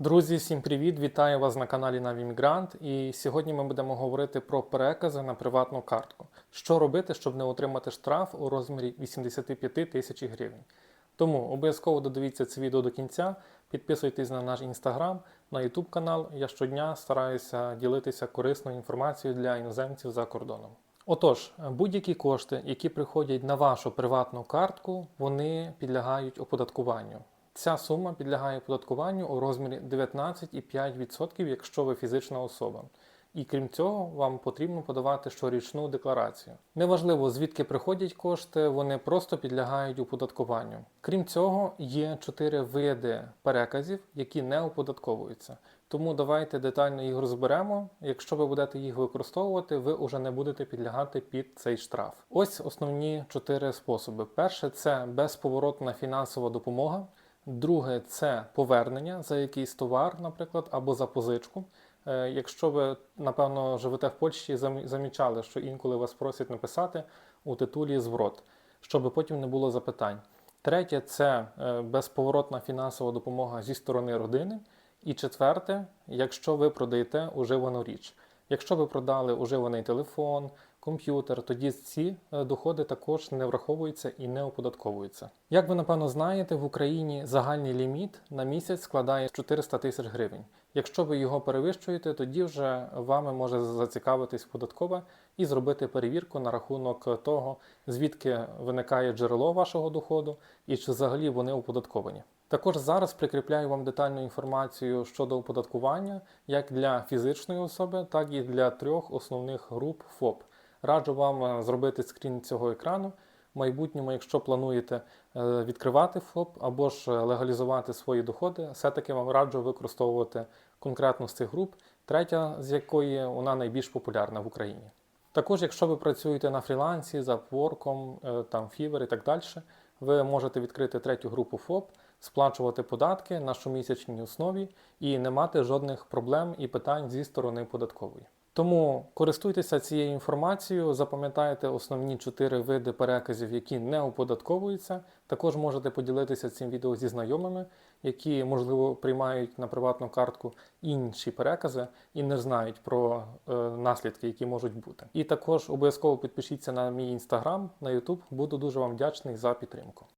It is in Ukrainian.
Друзі, всім привіт! Вітаю вас на каналі Навімігрант. І сьогодні ми будемо говорити про перекази на приватну картку. Що робити, щоб не отримати штраф у розмірі 85 тисяч гривень. Тому обов'язково додивіться це відео до кінця, підписуйтесь на наш інстаграм, на YouTube канал. Я щодня стараюся ділитися корисною інформацією для іноземців за кордоном. Отож, будь-які кошти, які приходять на вашу приватну картку, вони підлягають оподаткуванню. Ця сума підлягає оподаткуванню у розмірі 19,5%, якщо ви фізична особа. І крім цього, вам потрібно подавати щорічну декларацію. Неважливо, звідки приходять кошти, вони просто підлягають оподаткуванню. Крім цього, є чотири види переказів, які не оподатковуються. Тому давайте детально їх розберемо. Якщо ви будете їх використовувати, ви вже не будете підлягати під цей штраф. Ось основні чотири способи. Перше це безповоротна фінансова допомога. Друге це повернення за якийсь товар, наприклад, або за позичку. Е, Якщо ви, напевно, живете в Польщі, замі- замічали, що інколи вас просять написати у титулі зворот, щоб потім не було запитань. Третє це е, безповоротна фінансова допомога зі сторони родини. І четверте, якщо ви продаєте уживану річ. Якщо ви продали уживаний телефон, комп'ютер, тоді ці е, доходи також не враховуються і не оподатковуються. Як ви напевно знаєте, в Україні загальний ліміт на місяць складає 400 тисяч гривень. Якщо ви його перевищуєте, тоді вже вами може зацікавитись податкова і зробити перевірку на рахунок того, звідки виникає джерело вашого доходу і чи взагалі вони оподатковані. Також зараз прикріпляю вам детальну інформацію щодо оподаткування як для фізичної особи, так і для трьох основних груп ФОП. Раджу вам е, зробити скрін цього екрану. В майбутньому, якщо плануєте е, відкривати ФОП або ж е, легалізувати свої доходи, все-таки вам раджу використовувати конкретну з цих груп, третя з якої вона найбільш популярна в Україні. Також, якщо ви працюєте на фрілансі, за е, там Fiverr і так далі, ви можете відкрити третю групу ФОП, сплачувати податки на щомісячній основі і не мати жодних проблем і питань зі сторони податкової. Тому користуйтеся цією інформацією, запам'ятайте основні чотири види переказів, які не оподатковуються. Також можете поділитися цим відео зі знайомими, які, можливо, приймають на приватну картку інші перекази і не знають про е, наслідки, які можуть бути. І також обов'язково підпишіться на мій інстаграм, на YouTube. Буду дуже вам вдячний за підтримку.